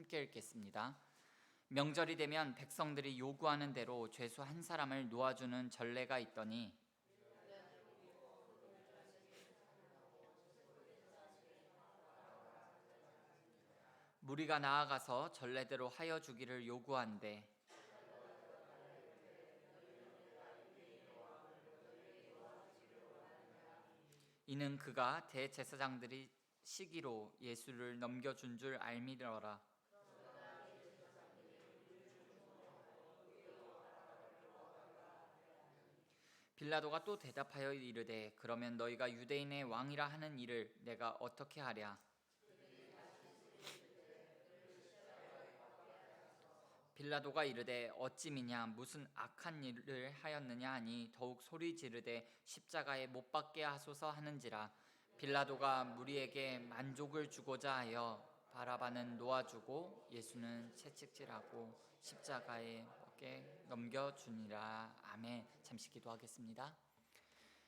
함께 읽겠습니다. 명절이 되면 백성들이 요구하는 대로 죄수 한 사람을 놓아주는 전례가 있더니 무리가 나아가서 전례대로 하여 주기를 요구한대 이는 그가 대제사장들이 시기로 예수를 넘겨준 줄 알미더라 빌라도가 또 대답하여 이르되 그러면 너희가 유대인의 왕이라 하는 일을 내가 어떻게 하랴? 빌라도가 이르되 어찌 미냐? 무슨 악한 일을 하였느냐? 하니 더욱 소리 지르되 십자가에 못 박게 하소서 하는지라. 빌라도가 무리에게 만족을 주고자 하여 바라바는 놓아주고 예수는 채찍질하고 십자가에 게 넘겨주니라. 아멘. 잠시 기도하겠습니다.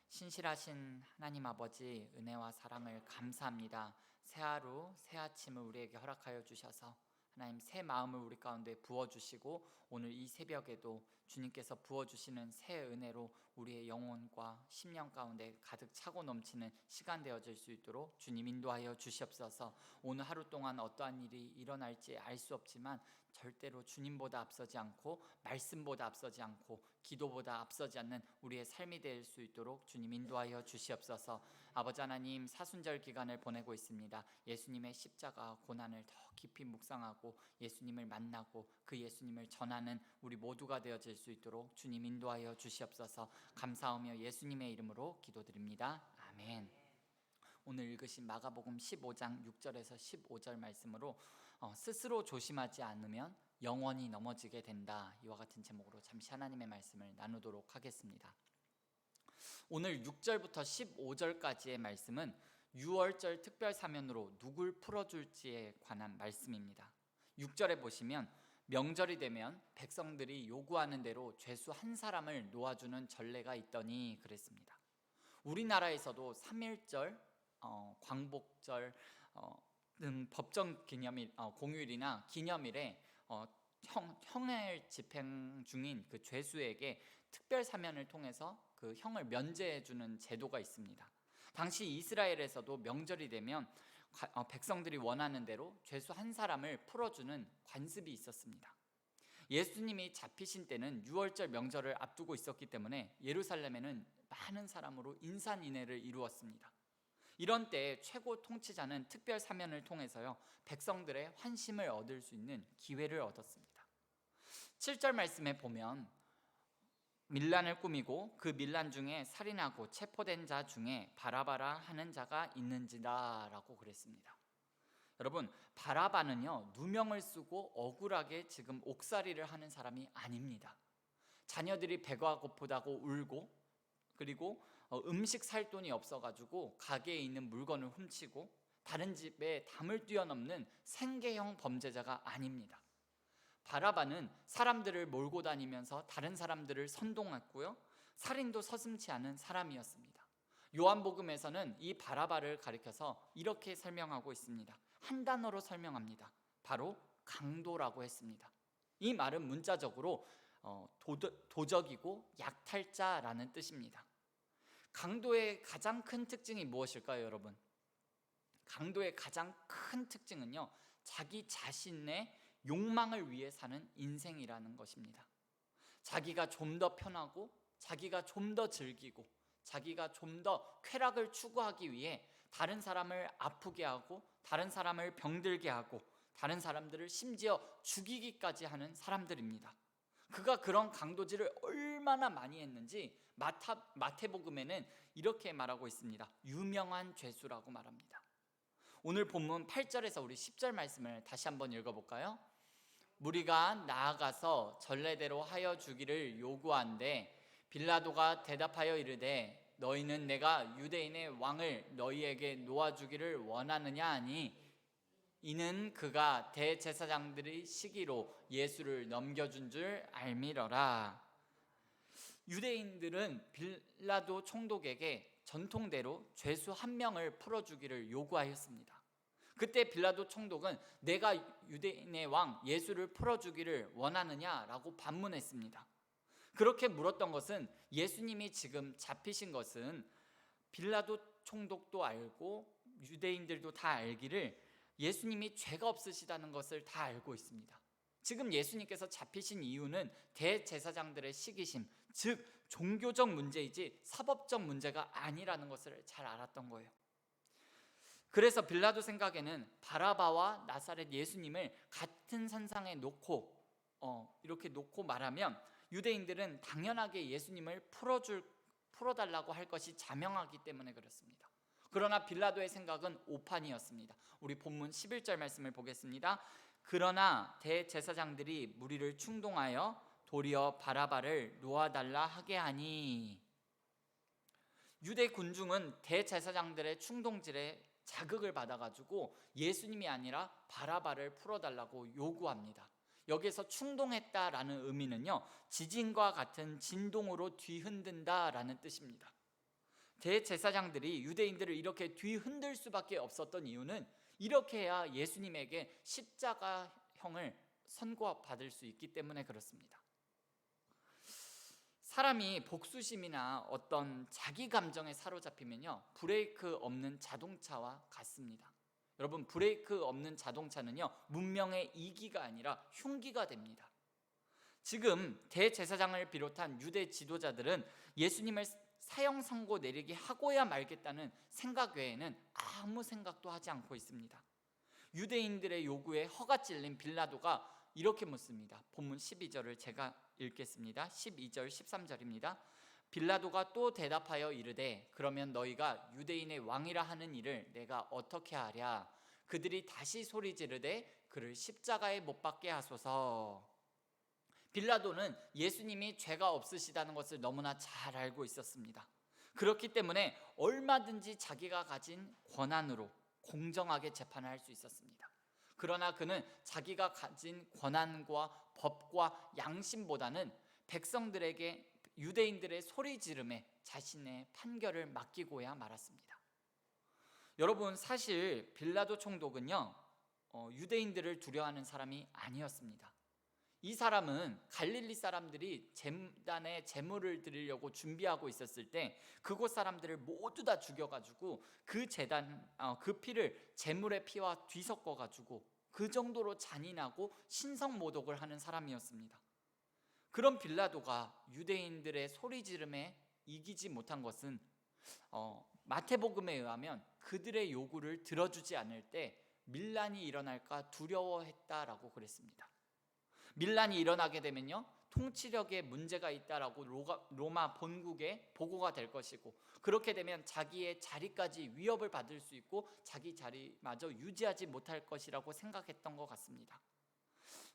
신실하신 하나님 아버지 은혜와 사랑을 감사합니다. 새 하루 새 아침을 우리에게 허락하여 주셔서 하나님 새 마음을 우리 가운데 부어 주시고 오늘 이 새벽에도 주님께서 부어 주시는 새 은혜로 우리의 영혼과 심령 가운데 가득 차고 넘치는 시간 되어질 수 있도록 주님 인도하여 주시옵소서. 오늘 하루 동안 어떠한 일이 일어날지 알 수 없지만 절대로 주님보다 앞서지 않고 말씀보다 앞서지 않고 기도보다 앞서지 않는 우리의 삶이 될 수 있도록 주님 인도하여 주시옵소서. 아버지 하나님 사순절 기간을 보내고 있습니다. 예수님의 십자가 고난을 더 깊이 묵상하고 예수님을 만나고 그 예수님을 전하는 우리 모두가 되어질 수 있도록 주님 인도하여 주시옵소서. 감사하며 예수님의 이름으로 기도드립니다. 아멘. 오늘 읽으신 마가복음 15장 6절에서 15절 말씀으로 어, 스스로 조심하지 않으면 영원히 넘어지게 된다. 이와 같은 제목으로 잠시 하나님의 말씀을 나누도록 하겠습니다. 오늘 6절부터 15절까지의 말씀은 6월절 특별 사면으로 누굴 풀어줄지에 관한 말씀입니다. 6절에 보시면 명절이 되면 백성들이 요구하는 대로 죄수 한 사람을 놓아주는 전례가 있더니 그랬습니다. 우리나라에서도 3일절, 어, 광복절 어, 등 법정 기념일, 어, 공휴일이나 기념일에 어, 형, 형을 집행 중인 그 죄수에게 특별 사면을 통해서 그 형을 면제해 주는 제도가 있습니다. 당시 이스라엘에서도 명절이 되면 어, 백성들이 원하는 대로 죄수 한 사람을 풀어주는 관습이 있었습니다. 예수님이 잡히신 때는 6월절 명절을 앞두고 있었기 때문에 예루살렘에는 많은 사람으로 인산인해를 이루었습니다. 이런 때 최고 통치자는 특별 사면을 통해서요 백성들의 환심을 얻을 수 있는 기회를 얻었습니다. 7절 말씀에 보면 밀란을 꾸미고 그 밀란 중에 살인하고 체포된 자 중에 바라바라 하는 자가 있는지다라고 그랬습니다. 여러분 바라바는요 누명을 쓰고 억울하게 지금 옥살이를 하는 사람이 아닙니다. 자녀들이 배가 고프다고 울고 그리고 어, 음식 살 돈이 없어가지고 가게에 있는 물건을 훔치고 다른 집에 담을 뛰어넘는 생계형 범죄자가 아닙니다. 바라바는 사람들을 몰고 다니면서 다른 사람들을 선동했고요. 살인도 서슴치 않은 사람이었습니다. 요한복음에서는 이 바라바를 가리켜서 이렇게 설명하고 있습니다. 한 단어로 설명합니다. 바로 강도라고 했습니다. 이 말은 문자적으로 어, 도적이고 약탈자라는 뜻입니다. 강도의 가장 큰 특징이 무엇일까요, 여러분? 강도의 가장 큰 특징은요, 자기 자신의 욕망을 위해 사는 인생이라는 것입니다. 자기가 좀 더 편하고, 자기가 좀 더 즐기고, 자기가 좀 더 쾌락을 추구하기 위해 다른 사람을 아프게 하고, 다른 사람을 병들게 하고, 다른 사람들을 심지어 죽이기까지 하는 사람들입니다. 그가 그런 강도질을 얼마나 많이 했는지 마타, 마태복음에는 이렇게 말하고 있습니다. 유명한 죄수라고 말합니다. 오늘 본문 8절에서 우리 10절 말씀을 다시 한번 읽어볼까요? 무리가 나아가서 전례대로 하여 주기를 요구한데 빌라도가 대답하여 이르되 너희는 내가 유대인의 왕을 너희에게 놓아 주기를 원하느냐 하니 이는 그가 대제사장들의 시기로 예수를 넘겨준 줄 알미러라. 유대인들은 빌라도 총독에게 전통대로 죄수 한 명을 풀어주기를 요구하였습니다. 그때 빌라도 총독은 내가 유대인의 왕 예수를 풀어주기를 원하느냐라고 반문했습니다. 그렇게 물었던 것은 예수님이 지금 잡히신 것은 빌라도 총독도 알고 유대인들도 다 알기를 예수님이 죄가 없으시다는 것을 다 알고 있습니다. 지금 예수님께서 잡히신 이유는 대제사장들의 시기심, 즉 종교적 문제이지 사법적 문제가 아니라는 것을 잘 알았던 거예요. 그래서 빌라도 생각에는 바라바와 나사렛 예수님을 같은 선상에 놓고 어, 이렇게 놓고 말하면 유대인들은 당연하게 예수님을 풀어줄 풀어달라고 할 것이 자명하기 때문에 그렇습니다. 그러나 빌라도의 생각은 오판이었습니다. 우리 본문 11절 말씀을 보겠습니다. 그러나 대제사장들이 무리를 충동하여 도리어 바라바를 놓아달라 하게 하니 유대 군중은 대제사장들의 충동질에 자극을 받아가지고 예수님이 아니라 바라바를 풀어달라고 요구합니다. 여기서 충동했다라는 의미는요 지진과 같은 진동으로 뒤흔든다라는 뜻입니다. 대제사장들이 유대인들을 이렇게 뒤흔들 수밖에 없었던 이유는 이렇게 해야 예수님에게 십자가형을 선고받을 수 있기 때문에 그렇습니다. 사람이 복수심이나 어떤 자기 감정에 사로잡히면요 브레이크 없는 자동차와 같습니다. 여러분 브레이크 없는 자동차는요 문명의 이기가 아니라 흉기가 됩니다. 지금 대제사장을 비롯한 유대 지도자들은 예수님을 사형 선고 내리게 하고야 말겠다는 생각 외에는 아무 생각도 하지 않고 있습니다. 유대인들의 요구에 허가 찔린 빌라도가 이렇게 묻습니다. 본문 12절을 제가 읽겠습니다. 12절 13절입니다. 빌라도가 또 대답하여 이르되 그러면 너희가 유대인의 왕이라 하는 일을 내가 어떻게 하랴 그들이 다시 소리 지르되 그를 십자가에 못 박게 하소서 빌라도는 예수님이 죄가 없으시다는 것을 너무나 잘 알고 있었습니다. 그렇기 때문에 얼마든지 자기가 가진 권한으로 공정하게 재판을 할 수 있었습니다. 그러나 그는 자기가 가진 권한과 법과 양심보다는 백성들에게 유대인들의 소리 지름에 자신의 판결을 맡기고야 말았습니다. 여러분 사실 빌라도 총독은요 어, 유대인들을 두려워하는 사람이 아니었습니다. 이 사람은 갈릴리 사람들이 잼단에 제물을 드리려고 준비하고 있었을 때 그곳 사람들을 모두 다 죽여가지고 그 재단 어, 그 피를 제물의 피와 뒤섞어가지고 그 정도로 잔인하고 신성 모독을 하는 사람이었습니다. 그런 빌라도가 유대인들의 소리 지름에 이기지 못한 것은 어, 마태복음에 의하면 그들의 요구를 들어주지 않을 때 밀란이 일어날까 두려워했다라고 그랬습니다. 밀란이 일어나게 되면요 통치력에 문제가 있다라고 로마 본국에 보고가 될 것이고 그렇게 되면 자기의 자리까지 위협을 받을 수 있고 자기 자리마저 유지하지 못할 것이라고 생각했던 것 같습니다.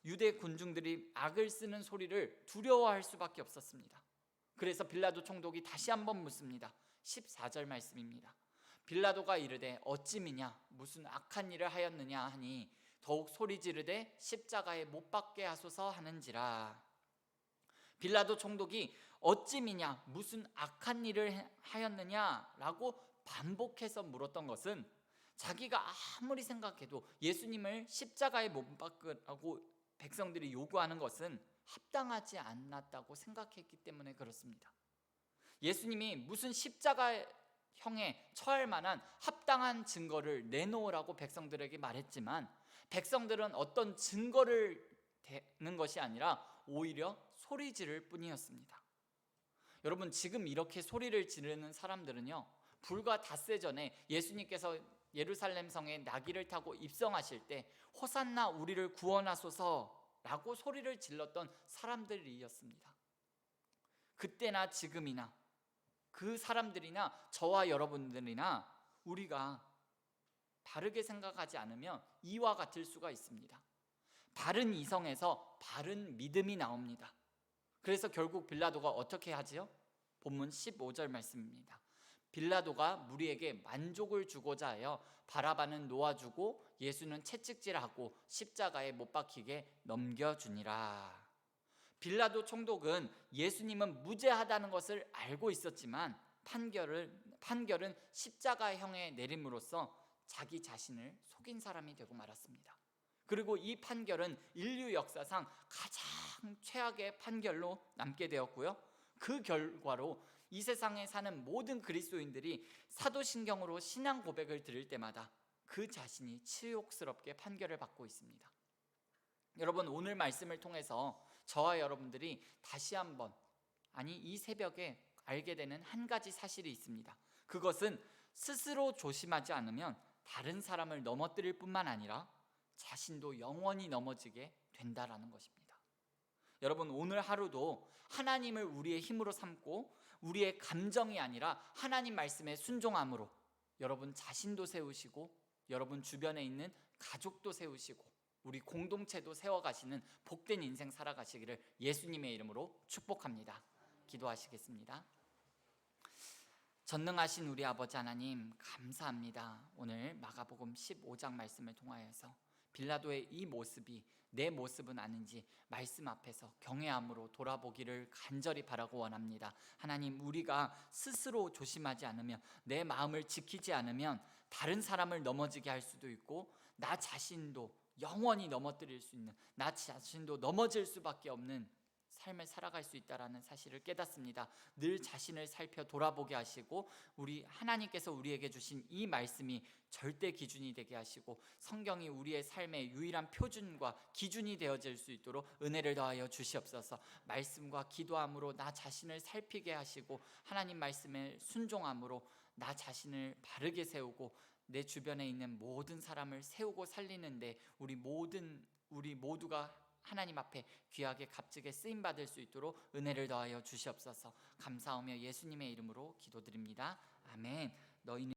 유대 군중들이 악을 쓰는 소리를 두려워할 수밖에 없었습니다. 그래서 빌라도 총독이 다시 한번 묻습니다. 14절 말씀입니다. 빌라도가 이르되 어찌 미냐 무슨 악한 일을 하였느냐 하니 더욱 소리 지르되 십자가에 못 박게 하소서 하는지라 빌라도 총독이 어찌 미냐 무슨 악한 일을 하였느냐라고 반복해서 물었던 것은 자기가 아무리 생각해도 예수님을 십자가에 못 박으라고 백성들이 요구하는 것은 합당하지 않았다고 생각했기 때문에 그렇습니다. 예수님이 무슨 십자가 형에 처할 만한 합당한 증거를 내놓으라고 백성들에게 말했지만 백성들은 어떤 증거를 대는 것이 아니라 오히려 소리 지를 뿐이었습니다. 여러분 지금 이렇게 소리를 지르는 사람들은요 불과 닷새 전에 예수님께서 예루살렘 성에 나귀를 타고 입성하실 때 호산나 우리를 구원하소서라고 소리를 질렀던 사람들이었습니다. 그때나 지금이나 그 사람들이나 저와 여러분들이나 우리가 바르게 생각하지 않으면 이와 같을 수가 있습니다. 바른 이성에서 바른 믿음이 나옵니다. 그래서 결국 빌라도가 어떻게 하지요? 본문 15절 말씀입니다. 빌라도가 무리에게 만족을 주고자 하여 바라바는 놓아주고 예수는 채찍질하고 십자가에 못 박히게 넘겨주니라. 빌라도 총독은 예수님은 무죄하다는 것을 알고 있었지만 판결을 판결은 십자가형에 내림으로써 자기 자신을 속인 사람이 되고 말았습니다. 그리고 이 판결은 인류 역사상 가장 최악의 판결로 남게 되었고요. 그 결과로 이 세상에 사는 모든 그리스도인들이 사도신경으로 신앙 고백을 들을 때마다 그 자신이 치욕스럽게 판결을 받고 있습니다. 여러분 오늘 말씀을 통해서 저와 여러분들이 다시 한번 아니 이 새벽에 알게 되는 한 가지 사실이 있습니다. 그것은 스스로 조심하지 않으면 다른 사람을 넘어뜨릴 뿐만 아니라 자신도 영원히 넘어지게 된다라는 것입니다. 여러분 오늘 하루도 하나님을 우리의 힘으로 삼고 우리의 감정이 아니라 하나님 말씀에 순종함으로 여러분 자신도 세우시고 여러분 주변에 있는 가족도 세우시고 우리 공동체도 세워가시는 복된 인생 살아가시기를 예수님의 이름으로 축복합니다. 기도하시겠습니다. 전능하신 우리 아버지 하나님 감사합니다. 오늘 마가복음 15장 말씀을 통하여서 빌라도의 이 모습이 내 모습은 아닌지 말씀 앞에서 경외함으로 돌아보기를 간절히 바라고 원합니다. 하나님 우리가 스스로 조심하지 않으면 내 마음을 지키지 않으면 다른 사람을 넘어지게 할 수도 있고 나 자신도 영원히 넘어뜨릴 수 있는 나 자신도 넘어질 수밖에 없는 삶을 살아갈 수 있다라는 사실을 깨닫습니다. 늘 자신을 살펴 돌아보게 하시고 우리 하나님께서 우리에게 주신 이 말씀이 절대 기준이 되게 하시고 성경이 우리의 삶의 유일한 표준과 기준이 되어질 수 있도록 은혜를 더하여 주시옵소서. 말씀과 기도함으로 나 자신을 살피게 하시고 하나님 말씀에 순종함으로 나 자신을 바르게 세우고 내 주변에 있는 모든 사람을 세우고 살리는데 우리 모든 우리 모두가 하나님 앞에 귀하게 값지게 쓰임 받을 수 있도록 은혜를 더하여 주시옵소서. 감사하며 예수님의 이름으로 기도드립니다. 아멘. 너희는